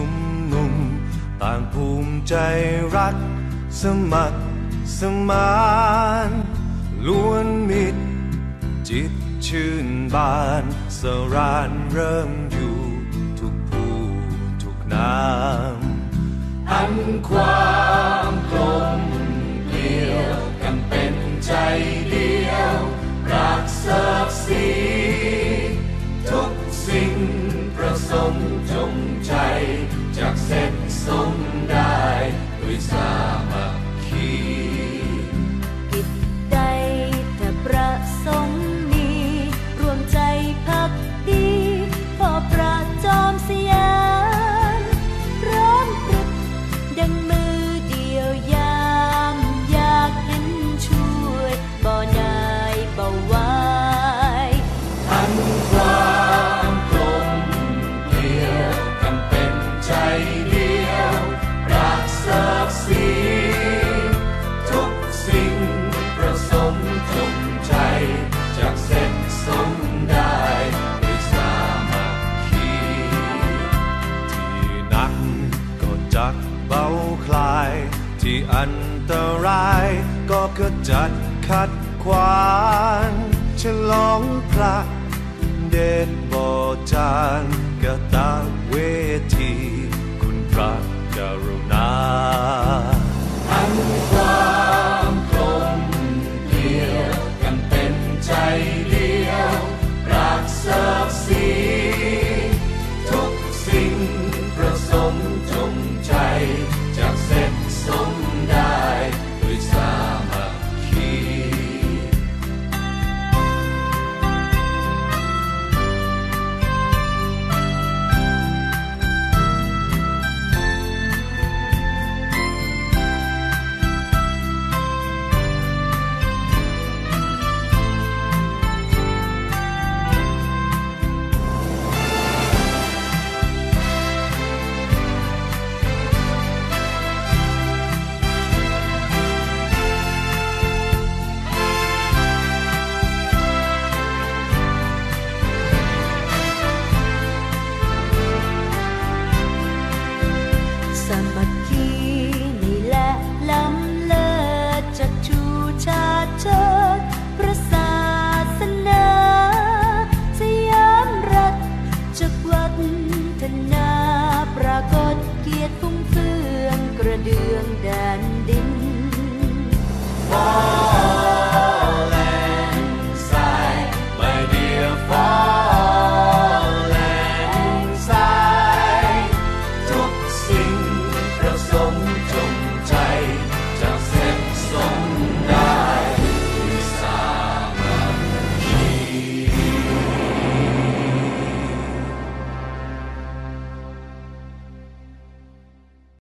ชุมนุม ต่างภูมิใจรัก สมัครสมานล้วนมิตร จิตชื่นบานสรานเริ่มอยู่ ทุกภูทุกนามอันควา Jackson. อันตรายก็กระจัดขัดขวางฉลองพระเดชบ่จา sa pagkita.